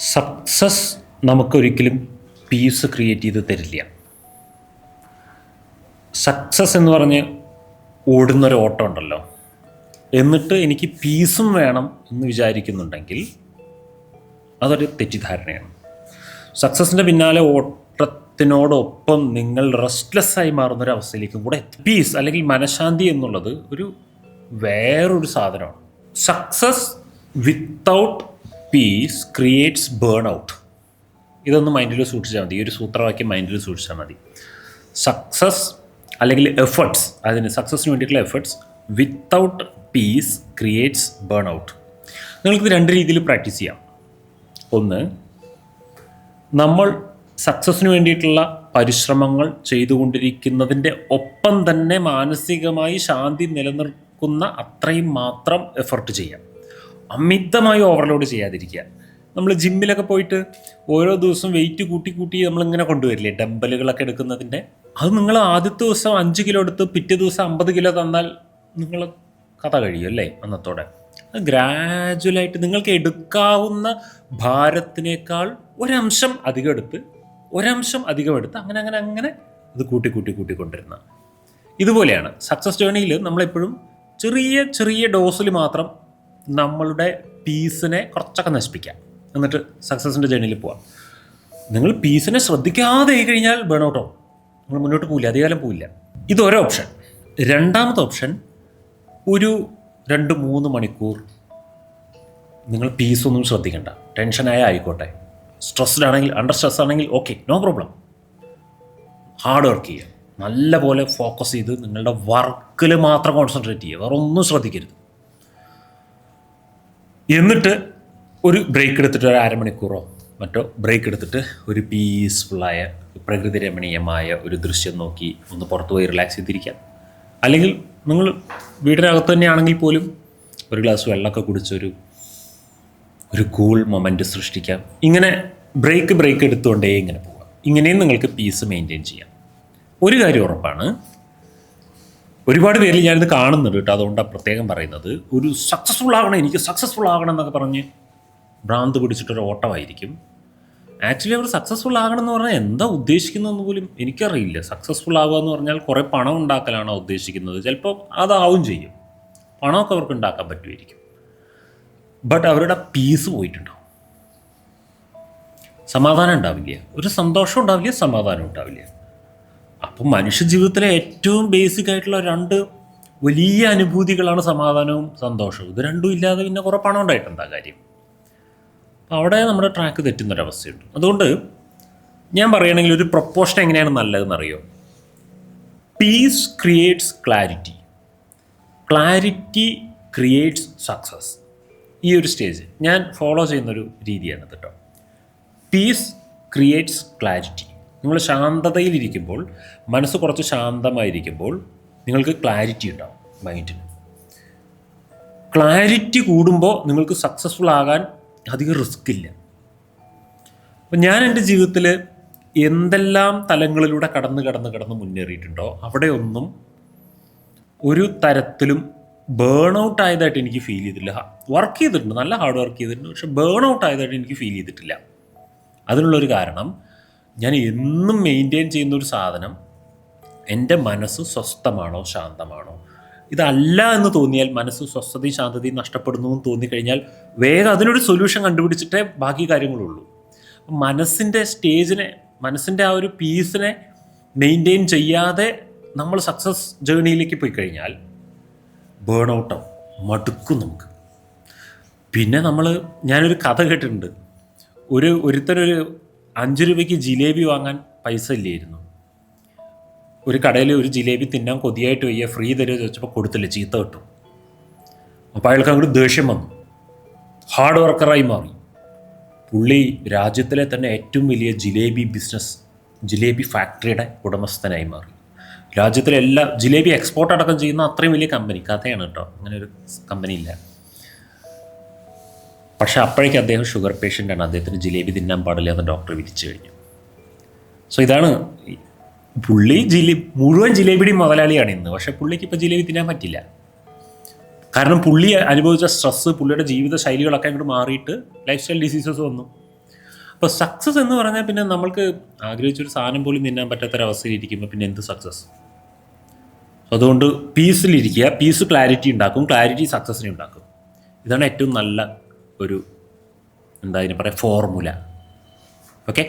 Success നമുക്കൊരിക്കലും piece create ചെയ്ത് തരില്ല. സക്സസ് എന്ന് പറഞ്ഞ് ഓടുന്നൊരു ഓട്ടം ഉണ്ടല്ലോ. എന്നിട്ട് എനിക്ക് പീസും വേണം എന്ന് വിചാരിക്കുന്നുണ്ടെങ്കിൽ അതൊരു തെറ്റിദ്ധാരണയാണ്. സക്സസിന്റെ പിന്നാലെ ഓട്ടത്തിനോടൊപ്പം നിങ്ങൾ റെസ്റ്റ്ലെസ് ആയി മാറുന്ന ഒരു അവസ്ഥയിലേക്കും കൂടെ പീസ് അല്ലെങ്കിൽ മനഃശാന്തി എന്നുള്ളത് ഒരു വേറൊരു സാധനമാണ്. Success without peace creates burn out ഇതൊന്ന് മൈൻഡിൽ സൂക്ഷിച്ചാൽ മതി. ഈ ഒരു സൂത്രവാക്യം മൈൻഡിൽ സൂക്ഷിച്ചാൽ മതി. സക്സസ് അല്ലെങ്കിൽ എഫേർട്സ് അതിന് സക്സസ്സിന് വേണ്ടിയിട്ടുള്ള efforts without peace creates burn out നിങ്ങൾക്കിത് രണ്ട് രീതിയിൽ പ്രാക്ടീസ് ചെയ്യാം. ഒന്ന് നമ്മൾ സക്സസ്സിന് വേണ്ടിയിട്ടുള്ള പരിശ്രമങ്ങൾ ചെയ്തുകൊണ്ടിരിക്കുന്നതിന്റെ ഒപ്പം തന്നെ മാനസികമായി ശാന്തി നിലനിർത്തുന്ന അത്രയും മാത്രം എഫർട്ട് ചെയ്യാം. അമിതമായി ഓവർലോഡ് ചെയ്യാതിരിക്കുക. നമ്മൾ ജിമ്മിലൊക്കെ പോയിട്ട് ഓരോ ദിവസവും വെയിറ്റ് കൂട്ടി കൂട്ടി നമ്മളിങ്ങനെ കൊണ്ടുവരില്ലേ? ഡംബലുകളൊക്കെ എടുക്കുന്നതിന്റെ. അത് നിങ്ങൾ ആദ്യത്തെ ദിവസം അഞ്ച് കിലോ എടുത്ത് പിറ്റേ ദിവസം അമ്പത് കിലോ തന്നാൽ നിങ്ങൾ കഥ കഴിയും അല്ലേ? അന്നത്തോടെ. ഗ്രാജുവലായിട്ട് നിങ്ങൾക്ക് എടുക്കാവുന്ന ഭാരത്തിനേക്കാൾ ഒരംശം അധികം എടുത്ത് ഒരംശം അധികം എടുത്ത് അങ്ങനെ അങ്ങനെ അങ്ങനെ ഇത് കൂട്ടി കൂട്ടി കൂട്ടി കൊണ്ടിരുന്ന ഇതുപോലെയാണ്. സക്സസ് ജേണിയിൽ നമ്മളെപ്പോഴും ചെറിയ ചെറിയ ഡോസിൽ മാത്രം നമ്മളുടെ പീസിനെ കുറച്ചൊക്കെ നശിപ്പിക്കാം. എന്നിട്ട് സക്സസിന്റെ ജേണിയിൽ പോവാം. നിങ്ങൾ പീസിനെ ശ്രദ്ധിക്കാതെ ആയി കഴിഞ്ഞാൽ ബേൺ ഔട്ട് നിങ്ങൾ മുന്നോട്ട് പോവില്ല അധികാലം പോവില്ല. ഇത് ഓപ്ഷൻ രണ്ടാമത്തെ ഓപ്ഷൻ ഒരു രണ്ട് മൂന്ന് മണിക്കൂർ നിങ്ങൾ പീസൊന്നും ശ്രദ്ധിക്കണ്ട. ടെൻഷനായ ആയിക്കോട്ടെ. സ്ട്രെസ്ഡ് ആണെങ്കിൽ അണ്ടർ സ്ട്രെസ് ആണെങ്കിൽ okay no problem hard work ചെയ്യുക. നല്ലപോലെ ഫോക്കസ് ചെയ്ത് നിങ്ങളുടെ വർക്കിൽ മാത്രം കോൺസെൻട്രേറ്റ് ചെയ്യുക. വേറെ ഒന്നും ശ്രദ്ധിക്കരുത്. എന്നിട്ട് ഒരു ബ്രേക്ക് എടുത്തിട്ട് ഒരു അരമണിക്കൂറോ മറ്റോ ബ്രേക്ക് എടുത്തിട്ട് ഒരു പീസ്ഫുള്ളായ പ്രകൃതി രമണീയമായ ഒരു ദൃശ്യം നോക്കി ഒന്ന് പുറത്ത് പോയി റിലാക്സ് ചെയ്തിരിക്കാം. അല്ലെങ്കിൽ നിങ്ങൾ വീടിനകത്ത് തന്നെയാണെങ്കിൽ പോലും ഒരു ഗ്ലാസ് വെള്ളമൊക്കെ കുടിച്ചൊരു ഒരു കൂൾ മൊമെന്റ് സൃഷ്ടിക്കാം. ഇങ്ങനെ ബ്രേക്ക് ബ്രേക്ക് എടുത്തുകൊണ്ടേ ഇങ്ങനെ പോകാം ഇങ്ങനെയും നിങ്ങൾക്ക് പീസ് മെയിന്റെയിൻ ചെയ്യാം. ഒരു കാര്യം ഉറപ്പാണ് ഒരുപാട് പേരിൽ ഞാനിത് കാണുന്നുണ്ട് കേട്ടോ അതുകൊണ്ടാണ് പ്രത്യേകം പറയുന്നത്. ഒരു സക്സസ്ഫുൾ ആകണം എനിക്ക് സക്സസ്ഫുൾ ആകണം എന്നൊക്കെ പറഞ്ഞ് ഭ്രാന്ത് പിടിച്ചിട്ടൊരു ഓട്ടമായിരിക്കും. ആക്ച്വലി അവർ സക്സസ്ഫുൾ ആകണം എന്ന് പറഞ്ഞാൽ എന്താ ഉദ്ദേശിക്കുന്നതെന്ന് പോലും എനിക്കറിയില്ല. സക്സസ്ഫുൾ ആവുക എന്ന് പറഞ്ഞാൽ കുറേ പണം ഉണ്ടാക്കലാണോ ഉദ്ദേശിക്കുന്നത്. ചിലപ്പോൾ അതാവും ചെയ്യും. പണമൊക്കെ അവർക്ക് ഉണ്ടാക്കാൻ പറ്റുമായിരിക്കും. ബട്ട് അവരുടെ പീസ് പോയിട്ടുണ്ടാവും. സമാധാനം ഉണ്ടാവില്ല. ഒരു സന്തോഷം ഉണ്ടാവില്ല സമാധാനം ഉണ്ടാവില്ല. അപ്പം മനുഷ്യ ജീവിതത്തിലെ ഏറ്റവും ബേസിക് ആയിട്ടുള്ള രണ്ട് വലിയ അനുഭൂതികളാണ് സമാധാനവും സന്തോഷവും. ഇത് രണ്ടും ഇല്ലാതെ പിന്നെ കുറേ പണം ഉണ്ടായിട്ടുണ്ട് ആ കാര്യം. അവിടെ നമ്മുടെ ട്രാക്ക് തെറ്റുന്നൊരവസ്ഥയുണ്ട് അതുകൊണ്ട് ഞാൻ പറയുകയാണെങ്കിൽ ഒരു പ്രൊപ്പോഷൻ എങ്ങനെയാണ് നല്ലതെന്ന് അറിയോ peace creates clarity clarity creates success ഈ ഒരു സ്റ്റേജ് ഞാൻ ഫോളോ ചെയ്യുന്നൊരു രീതിയാണ് കേട്ടോ പീസ് ക്രിയേറ്റ്സ് ക്ലാരിറ്റി നിങ്ങൾ ശാന്തതയിലിരിക്കുമ്പോൾ മനസ്സ് കുറച്ച് ശാന്തമായിരിക്കുമ്പോൾ നിങ്ങൾക്ക് ക്ലാരിറ്റി ഉണ്ടാവും മൈൻഡിന് ക്ലാരിറ്റി കൂടുമ്പോൾ നിങ്ങൾക്ക് സക്സസ്ഫുൾ ആകാൻ അധികം റിസ്ക് ഇല്ല. അപ്പം ഞാൻ എന്റെ ജീവിതത്തിൽ എന്തെല്ലാം തലങ്ങളിലൂടെ കടന്ന് കടന്ന് കടന്ന് മുന്നേറിയിട്ടുണ്ടോ അവിടെയൊന്നും ഒരു തരത്തിലും ബേൺ ഔട്ട് ആയതായിട്ട് എനിക്ക് ഫീൽ ചെയ്തില്ല വർക്ക് ചെയ്തിട്ടുണ്ട് നല്ല ഹാർഡ് വർക്ക് ചെയ്തിട്ടുണ്ട് പക്ഷെ ബേൺ ഔട്ട് ആയതായിട്ട് എനിക്ക് ഫീൽ ചെയ്തിട്ടില്ല. അതിനുള്ളൊരു കാരണം ഞാൻ എന്നും മെയിന്റെയിൻ ചെയ്യുന്ന ഒരു സാധനം എന്റെ മനസ്സ് സ്വസ്ഥമാണോ ശാന്തമാണോ? ഇതല്ല എന്ന് തോന്നിയാൽ മനസ്സ് സ്വസ്ഥതയും ശാന്തതയും നഷ്ടപ്പെടുന്നു എന്ന് തോന്നിക്കഴിഞ്ഞാൽ വേഗം അതിനൊരു സൊല്യൂഷൻ കണ്ടുപിടിച്ചിട്ടേ ബാക്കി കാര്യങ്ങളുള്ളൂ. മനസ്സിന്റെ സ്റ്റേജിനെ മനസ്സിന്റെ ആ ഒരു പീസിനെ മെയിന്റെയിൻ ചെയ്യാതെ നമ്മൾ സക്സസ് ജേണിയിലേക്ക് പോയി കഴിഞ്ഞാൽ ബേൺ ഔട്ടാവും മടുക്കും നമുക്ക്. പിന്നെ നമ്മൾ ഞാനൊരു കഥ കേട്ടിട്ടുണ്ട്. ഒരു ഒരുത്തരൊരു അഞ്ച് രൂപയ്ക്ക് ജിലേബി വാങ്ങാൻ പൈസ ഇല്ലായിരുന്നു. ഒരു കടയിൽ ഒരു ജിലേബി തിന്നാൻ കൊതിയായിട്ട് വയ്യ ഫ്രീ തരുമോ ചോദിച്ചപ്പോൾ കൊടുത്തില്ല ചീത്ത കിട്ടും. അപ്പോൾ അയാൾക്ക് അങ്ങോട്ട് ദേഷ്യം വന്നു. ഹാർഡ് വർക്കറായി മാറി. പുള്ളി രാജ്യത്തിലെ തന്നെ ഏറ്റവും വലിയ ജിലേബി ബിസിനസ് ജിലേബി ഫാക്ടറിയുടെ ഉടമസ്ഥനായി മാറി. രാജ്യത്തിലെ എല്ലാ ജിലേബി എക്സ്പോർട്ട് അടക്കം ചെയ്യുന്ന അത്രയും വലിയ കമ്പനി കഥയാണ് കേട്ടോ. അങ്ങനെ ഒരു കമ്പനി ഇല്ല. പക്ഷേ അപ്പോഴേക്ക് അദ്ദേഹം ഷുഗർ പേഷ്യന്റാണ്. അദ്ദേഹത്തിന് ജിലേബി തിന്നാൻ പാടില്ല എന്ന് ഡോക്ടർ വിധിച്ചു കഴിഞ്ഞു. സോ ഇതാണ് പുള്ളി ജിലേ മുഴുവൻ ജിലേബിയുടെയും മുതലാളിയാണ് ഇന്ന്. പക്ഷേ പുള്ളിക്ക് ഇപ്പോൾ ജിലേബി തിന്നാൻ പറ്റില്ല. കാരണം പുള്ളി അനുഭവിച്ച സ്ട്രെസ്സ് പുള്ളിയുടെ ജീവിത ശൈലികളൊക്കെ അങ്ങോട്ട് മാറിയിട്ട് ലൈഫ് സ്റ്റൈൽ ഡിസീസസ് വന്നു. അപ്പോൾ സക്സസ് എന്ന് പറഞ്ഞാൽ പിന്നെ നമ്മൾക്ക് ആഗ്രഹിച്ചൊരു സാധനം പോലും തിന്നാൻ പറ്റാത്തൊരവസ്ഥയിലിരിക്കുമ്പോൾ പിന്നെ എന്ത് സക്സസ് അതുകൊണ്ട് പീസിലിരിക്കുക പീസ് ക്ലാരിറ്റി ഉണ്ടാക്കും. ക്ലാരിറ്റി സക്സസിനെ ഉണ്ടാക്കും. ഇതാണ് ഏറ്റവും നല്ല ഒരു എന്താ ഇതിന് പറയുക ഫോർമുല ഓക്കെ